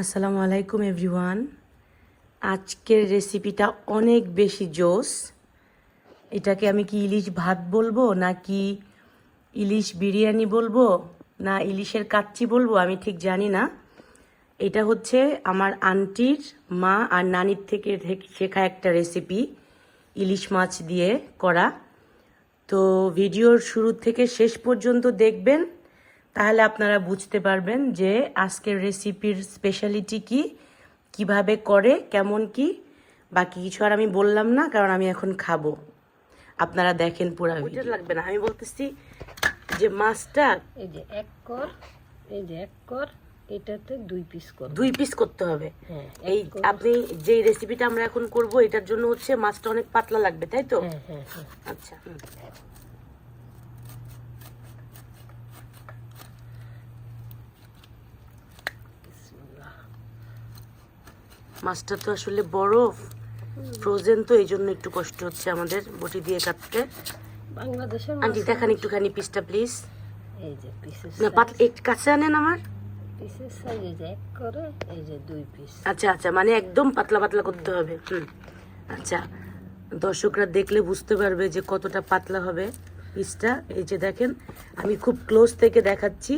আসসালামু আলাইকুম, এভরিওয়ান। আজকের রেসিপিটা অনেক বেশি জোস। এটাকে আমি কি ইলিশ ভাত বলব না কি ইলিশ বিরিয়ানি বলব, না ইলিশের কাচ্চি বলব, আমি ঠিক জানি না। এটা হচ্ছে আমার আন্টির মা আর নানির থেকে শেখা একটা রেসিপি, ইলিশ মাছ দিয়ে করা। তো ভিডিওর শুরু থেকে শেষ পর্যন্ত দেখবেন। তাহলে আপনারা বুঝতে পারবেন যে আজকের রেসিপির স্পেশালিটি কি কীভাবে করে কেমন কি। বাকি কিছু আর আমি বললাম না কারণ আমি এখন খাব। আপনারা দেখেন পুরো ভিডিও লাগবে না আমি বলতেছি যে মাছটা এই যে এক কর এই যে এক কর এটাতে দুই পিস কর। দুই পিস করতে হবে। হ্যাঁ এই আপনি যে রেসিপিটা আমরা এখন করব এটার জন্য হচ্ছে মাছটা অনেক পাতলা লাগবে তাই তো? হ্যাঁ হ্যাঁ আচ্ছা মাছটা তো আসলে বরফ। ফ্রোজেন তো এই জন্য একটু কষ্ট হচ্ছে আমাদের বটি দিয়ে কাটতে। বাংলাদেশের আন্টি দেখান একটুখানি পিসটা প্লিজ এই যে পিসের না পাত একটু কাছে আনেন আমার। পিসের সাইজ এক করে এই যে দুই পিস আচ্ছা আচ্ছা মানে একদম পাতলা পাতলা করতে হবে। হুম আচ্ছা। দর্শকরা দেখলে বুঝতে পারবে যে কতটা পাতলা হবে পিসটা এই যে দেখেন আমি খুব ক্লোজ থেকে দেখাচ্ছি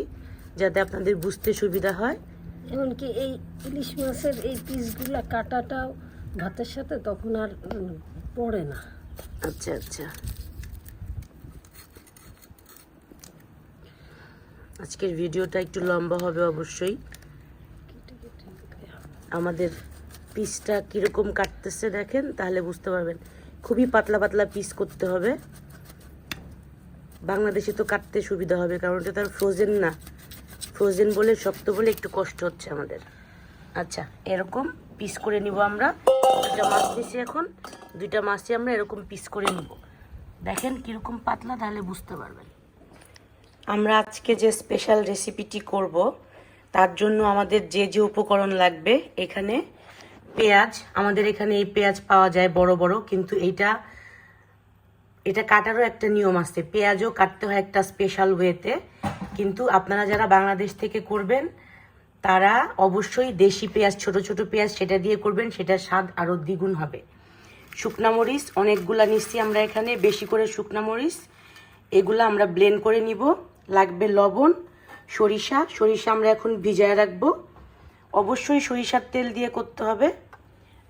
যাতে আপনাদের বুঝতে সুবিধা হয়। এমনকি এই ইলিশ মাছের এই পিসগুলা কাটাটাও ভাতের সাথে তখন আর পড়ে না। আচ্ছা আচ্ছা। আজকের ভিডিওটা একটু লম্বা হবে অবশ্যই। আমাদের পিসটা কীরকম কাটতেছে দেখেন, তাহলে বুঝতে পারবেন। খুবই পাতলা পাতলা পিস করতে হবে। বাংলাদেশে তো কাটতে সুবিধা হবে, কারণ এটা তার ফ্রোজেন না। ফ্রোজেন বলে, শক্ত বলে একটু কষ্ট হচ্ছে আমাদের। আচ্ছা এরকম পিস করে নিব আমরা। দুইটা মাছ দিছি এখন। দুইটা মাছই আমরা এরকম পিস করে নিব। দেখেন কীরকম পাতলা, তাহলে বুঝতে পারবেন। আমরা আজকে যে স্পেশাল রেসিপিটি করব, তার জন্য আমাদের যে যে উপকরণ লাগবে, এখানে পেঁয়াজ, আমাদের এখানে এই পেঁয়াজ পাওয়া যায় বড় বড়, কিন্তু এইটা, এটা কাটারও একটা নিয়ম আছে। পেঁয়াজও কাটতে হয় একটা স্পেশাল ওয়েতে কিন্তু আপনারা যারা বাংলাদেশ থেকে করবেন, তারা অবশ্যই দেশি পেঁয়াজ, ছোট ছোট পেঁয়াজ সেটা দিয়ে করবেন সেটা স্বাদ আরও দ্বিগুণ হবে। শুকনা মরিচ, অনেকগুলা নিচ্ছি আমরা এখানে, বেশি করে শুকনা মরিচ। এগুলো আমরা ব্লেন্ড করে নিব। লাগবে লবণ, সরিষা সরিষা আমরা এখন ভিজায় রাখব। অবশ্যই সরিষার তেল দিয়ে করতে হবে।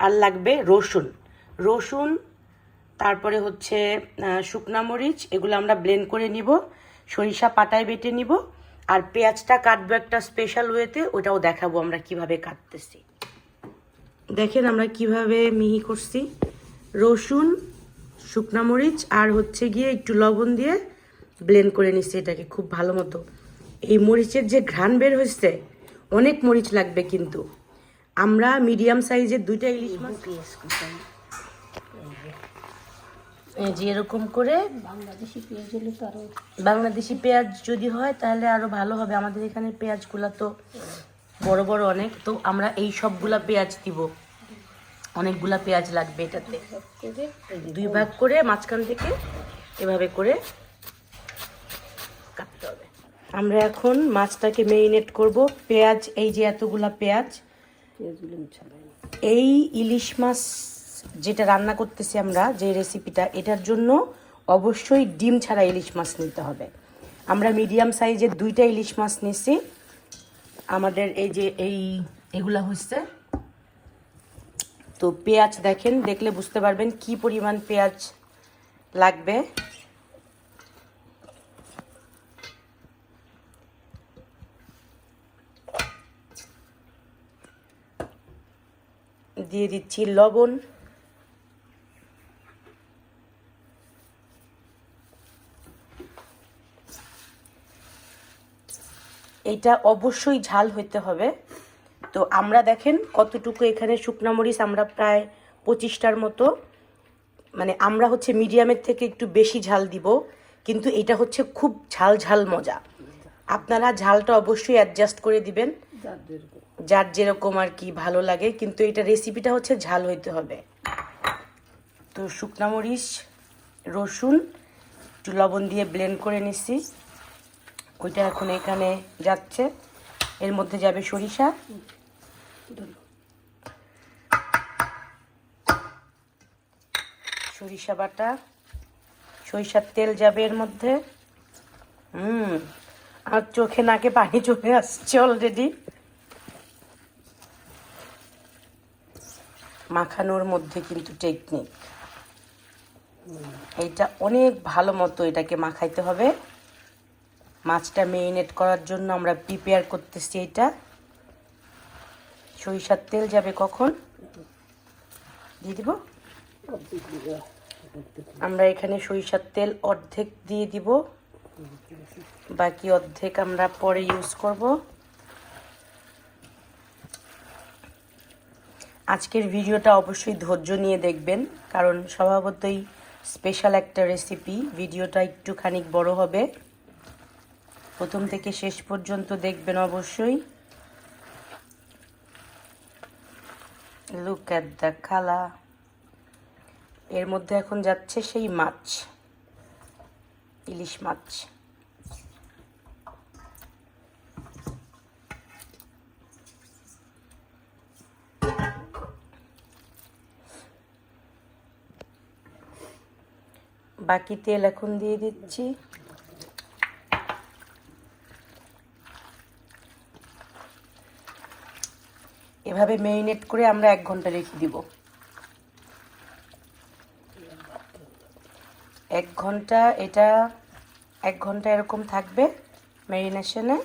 আর লাগবে রসুন। রসুন, তারপরে হচ্ছে শুকনা মরিচ, এগুলো আমরা ব্লেন্ড করে নিব। সরিষা পাটায় বেটে নিব আর পেঁয়াজটা কাটবো একটা স্পেশাল ওয়েতে ওটাও দেখাবো আমরা কীভাবে কাটতেছি। দেখেন আমরা কীভাবে মিহি করছি। রসুন, শুকনা মরিচ আর হচ্ছে গিয়ে একটু লবণ দিয়ে ব্লেন্ড করে নিচ্ছি এটাকে খুব ভালো মতো। এই মরিচের যে ঘ্রাণ বের হয়েছে, অনেক মরিচ লাগবে কিন্তু। আমরা মিডিয়াম সাইজের দুইটা ইলিশ মাছ এই যে এরকম করে বাংলাদেশি পেঁয়াজ হলে তো আরও বাংলাদেশি পেঁয়াজ যদি হয় তাহলে আরও ভালো হবে। আমাদের এখানে পেঁয়াজগুলা তো বড় বড় অনেক। তো আমরা এই সবগুলা পেঁয়াজ দিব। অনেকগুলা পেঁয়াজ লাগবে এটাতে। দুই ভাগ করে মাঝখান থেকে এভাবে করে কাটতে হবে। আমরা এখন মাছটাকে মেরিনেট করব। পেঁয়াজ এই যে এতগুলা পেঁয়াজ। এই ইলিশ মাছ যেটা রান্না করতেছি আমরা, যে রেসিপিটা এটার জন্য অবশ্যই ডিম ছাড়া ইলিশ মাছ নিতে হবে। আমরা মিডিয়াম সাইজের দুইটা ইলিশ মাছ নিছি। আমাদের এই যে এই এগুলা হচ্ছে তো পেঁয়াজ দেখেন, দেখলে বুঝতে পারবেন কি পরিমাণ পেঁয়াজ লাগবে। দিয়ে দিচ্ছি লবণ। এটা অবশ্যই ঝাল হইতে হবে। তো আমরা দেখেন কতটুকু এখানে শুকনা মরিচ আমরা প্রায় পঁচিশটার মতো। মানে আমরা হচ্ছে মিডিয়ামের থেকে একটু বেশি ঝাল দিব কিন্তু এটা হচ্ছে খুব ঝাল ঝাল মজা। আপনারা ঝালটা অবশ্যই অ্যাডজাস্ট করে দিবেন। যার যেরকম। আর কি ভালো লাগে কিন্তু এটা রেসিপিটা হচ্ছে ঝাল হইতে হবে। তো শুকনা মরিচ রসুন একটু লবণ দিয়ে ব্লেন্ড করে নিচ্ছি ওইটা এখন এখানে যাচ্ছে। এর মধ্যে যাবে সরিষা। সরিষা বাটা। সরিষার তেল যাবে এর মধ্যে। হুম, আর চোখে নাকে পানি চলে আসছে অলরেডি মাখানোর মধ্যে কিন্তু টেকনিক এইটা অনেক ভালো মতো এটাকে মাখাইতে হবে। মাছটা মেরিনেট করার জন্য আমরা প্রিপেয়ার করতেছি এটা। সরিষার তেল যাবে কখন? দিয়ে দিব। আমরা এখানে সরিষার তেল অর্ধেক দিয়ে দিব। বাকি অর্ধেক আমরা পরে ইউজ করব। আজকের ভিডিওটা অবশ্যই ধৈর্য নিয়ে দেখবেন, কারণ স্বভাবতই স্পেশাল একটা রেসিপি ভিডিওটা একটু খানিক বড় হবে। প্রথম থেকে শেষ পর্যন্ত দেখবেন অবশ্যই। লুক অ্যাট দ্য খালা এর মধ্যে এখন যাচ্ছে সেই মাছ, ইলিশ মাছ। বাকি তেল এখন দিয়ে দিচ্ছি। এভাবে মেরিনেট করে আমরা এক ঘণ্টা রেখে দিব। এক ঘণ্টা এটা, এক ঘণ্টা এরকম থাকবে ম্যারিনেশনে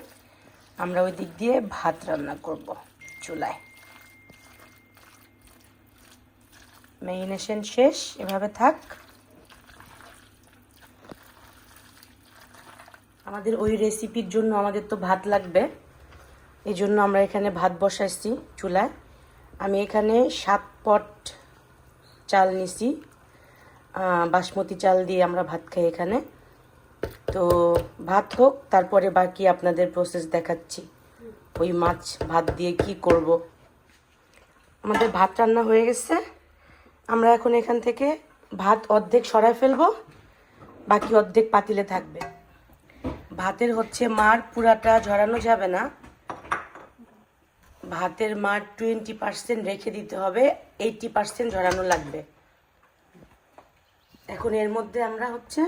আমরা ওই দিক দিয়ে ভাত রান্না করব চুলায়। ম্যারিনেশন শেষ, এভাবে থাক। আমাদের ওই রেসিপির জন্য আমাদের তো ভাত লাগবে। এই জন্য আমরা এখানে ভাত বসাইছি চুলায়। আমি এখানে সাত পট চাল নিছি। বাসমতি চাল দিয়ে আমরা ভাত খাই এখানে। তো ভাত হোক, তারপরে বাকি আপনাদের প্রসেস দেখাচ্ছি। ওই মাছ ভাত দিয়ে কি করব। আমাদের ভাত রান্না হয়ে গেছে। আমরা এখন এখান থেকে ভাত অর্ধেক সরায় ফেলব, বাকি অর্ধেক পাতিলে থাকবে। ভাতের হচ্ছে মার পুরাটা ঝরানো যাবে না। ভাতের মার টোয়েন্টি পার্সেন্ট রেখে দিতে হবে এইটি পার্সেন্ট ঝরানো লাগবে। এখন এর মধ্যে আমরা হচ্ছে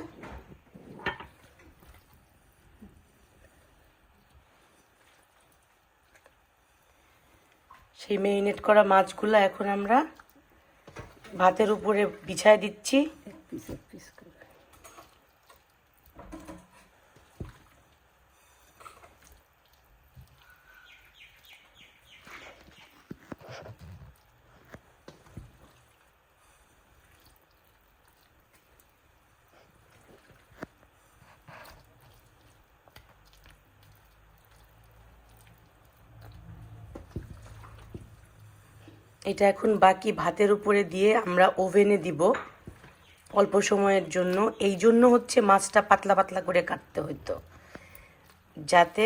সেই মেরিনেট করা মাছগুলো এখন আমরা ভাতের উপরে বিছায় দিচ্ছি। পিস এক পিস করে এটা এখন বাকি ভাতের উপরে দিয়ে আমরা ওভেনে দিব অল্প সময়ের জন্য। এই জন্য হচ্ছে মাছটা পাতলা পাতলা করে কাটতে হইতো। যাতে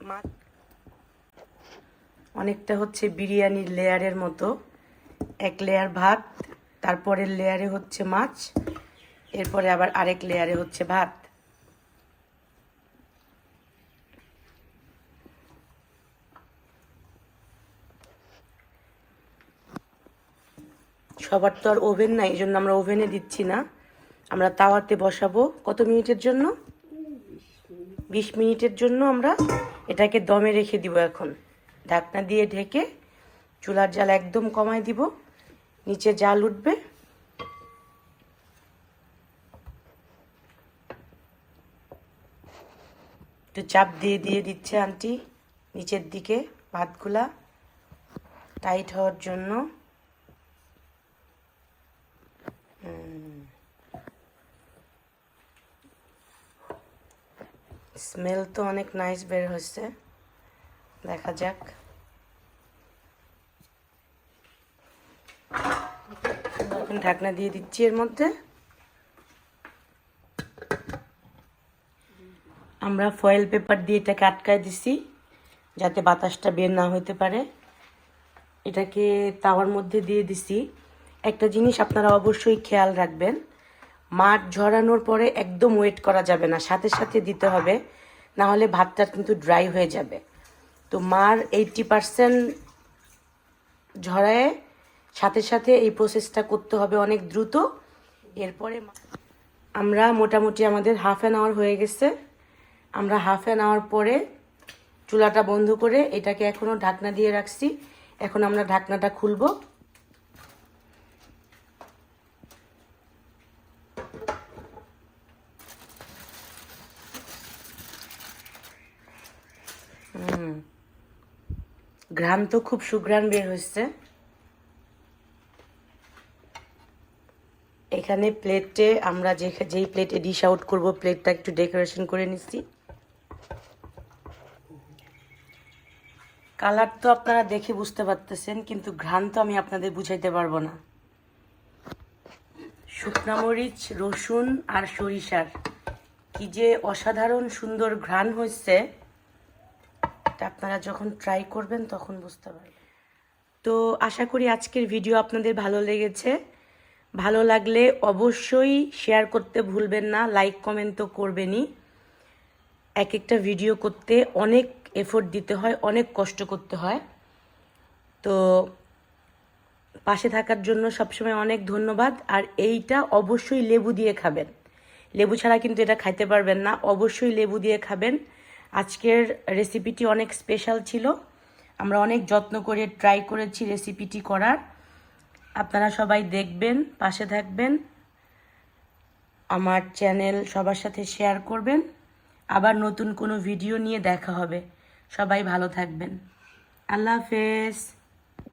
মাছ অনেকটা হচ্ছে বিরিয়ানির লেয়ারের মতো। এক লেয়ার ভাত, তারপরের লেয়ারে হচ্ছে মাছ, এরপরে আবার আরেক লেয়ারে হচ্ছে ভাত। সবার তো আর ওভেন নাই এই জন্য আমরা ওভেনে দিচ্ছি না। আমরা তাওয়াতে বসাবো। কত মিনিটের জন্য? বিশ মিনিটের জন্য আমরা এটাকে দমে রেখে দিব এখন। ঢাকনা দিয়ে ঢেকে চুলার জাল একদম কমায় দিব। নিচে জাল উঠবে। একটু চাপ দিয়ে দিয়ে দিচ্ছে আন্টি। নিচের দিকে ভাতগুলা টাইট হওয়ার জন্য। স্মেল তো অনেক নাইস বের হচ্ছে দেখা যাক। এখন ঢাকনা দিয়ে দিচ্ছি এর মধ্যে। আমরা ফয়েল পেপার দিয়ে এটাকে আটকায় দিছি, যাতে বাতাসটা বের না হইতে পারে। এটাকে তাওয়ার মধ্যে দিয়ে দিছি। একটা জিনিস আপনারা অবশ্যই খেয়াল রাখবেন, মাঠ ঝরানোর পরে একদম ওয়েট করা যাবে না, সাথে সাথে দিতে হবে না হলে ভাতটা কিন্তু ড্রাই হয়ে যাবে। তো মার এইটটি পারসেন্ট ঝরায় সাথে সাথে এই প্রসেসটা করতে হবে অনেক দ্রুত। এরপরে আমরা মোটামুটি আমাদের হাফ অ্যান আওয়ার হয়ে গেছে। আমরা হাফ অ্যান আওয়ার পরে চুলাটা বন্ধ করে এটাকে এখনও ঢাকনা দিয়ে রাখছি। এখন আমরা ঢাকনাটা খুলবো। হুম। তো খুব সুঘ্রাণ বের হচ্ছে এখানে প্লেটে আমরা যে যেই প্লেটে ডিশ আউট করব, প্লেটটা একটু ডেকোরেশন করে নিচ্ছি। কালার তো আপনারা দেখে বুঝতে পারতেছেন, কিন্তু ঘ্রাণ তো আমি আপনাদের বুঝাইতে পারব না। শুকনা মরিচ, রসুন আর সরিষার। কি যে অসাধারণ সুন্দর ঘ্রাণ হয়েছে। আপনারা যখন ট্রাই করবেন তখন বুঝতে পারবেন। তো আশা করি আজকের ভিডিও আপনাদের ভালো লেগেছে। ভালো লাগলে অবশ্যই শেয়ার করতে ভুলবেন না লাইক কমেন্ট তো করবেনই। এক একটা ভিডিও করতে অনেক এফোর্ট দিতে হয়, অনেক কষ্ট করতে হয়। তো পাশে থাকার জন্য সবসময় অনেক ধন্যবাদ। আর এইটা অবশ্যই লেবু দিয়ে খাবেন। লেবু ছাড়া কিন্তু এটা খাইতে পারবেন না। অবশ্যই লেবু দিয়ে খাবেন। আজকের রেসিপিটি অনেক স্পেশাল ছিল। আমরা অনেক যত্ন করে ট্রাই করেছি রেসিপিটি করার। আপনারা সবাই দেখবেন, পাশে থাকবেন। আমার চ্যানেল সবার সাথে শেয়ার করবেন। আবার নতুন কোনো ভিডিও নিয়ে দেখা হবে। সবাই ভালো থাকবেন। আল্লাহ হাফেজ।